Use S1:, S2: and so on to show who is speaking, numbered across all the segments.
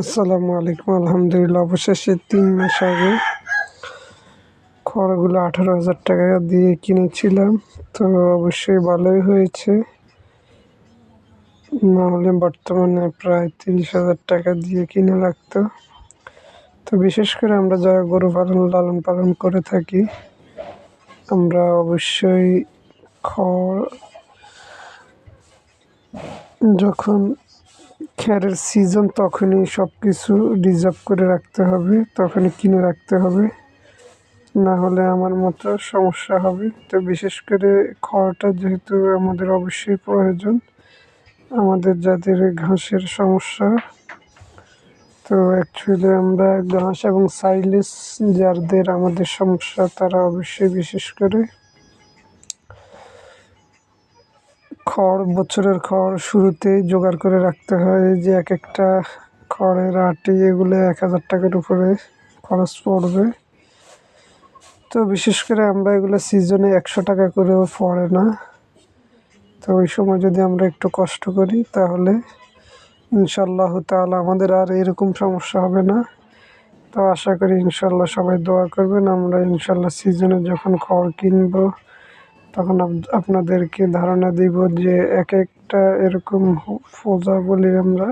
S1: আসসালামু আলাইকুম, আলহামদুলিল্লাহ। অবশেষে তিন মাস আগে খড়গুলো আঠারো হাজার টাকা দিয়ে কিনেছিলাম। তো অবশ্যই ভালোই হয়েছে। নাহলে বর্তমানে প্রায় তিরিশ হাজার টাকা দিয়ে কিনে লাগতো তো বিশেষ করে আমরা যারা গরু পালন, লালন পালন করে থাকি, আমরা অবশ্যই খড় যখন খ্যারের সিজন তখনই সব কিছু রিজার্ভ করে রাখতে হবে, তখনই কিনে রাখতে হবে। না হলে আমার মতো সমস্যা হবে। তো বিশেষ করে খড়টা যেহেতু আমাদের অবশ্যই প্রয়োজন, আমাদের যাদের ঘাসের সমস্যা। তো অ্যাকচুয়ালি আমরা ঘাস এবং সাইলেস যাদের আমাদের সমস্যা, তারা অবশ্যই বিশেষ করে খড়, বছরের খড় শুরুতেই জোগাড় করে রাখতে হয় যে এক একটা খড়ের আটি এগুলো এক হাজার টাকার উপরে খরচ পড়বে। তো বিশেষ করে আমরা এগুলো সিজনে একশো টাকা করেও পড়ে না। তো ওই সময় যদি আমরা একটু কষ্ট করি তাহলে ইনশাল্লাহ তাহলে আমাদের আর এরকম সমস্যা হবে না। তো আশা করি ইনশাল্লাহ সবাই দোয়া করবেন, আমরা ইনশাল্লাহ সিজনে যখন খড় কিনবো তখন আপনাদেরকে ধারণা দিব যে এক একটা এরকম ফোজা বলি আমরা,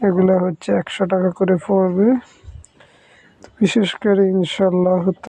S1: এগুলো হচ্ছে একশো টাকা করে পড়বে। বিশেষ করে ইনশাল্লাহ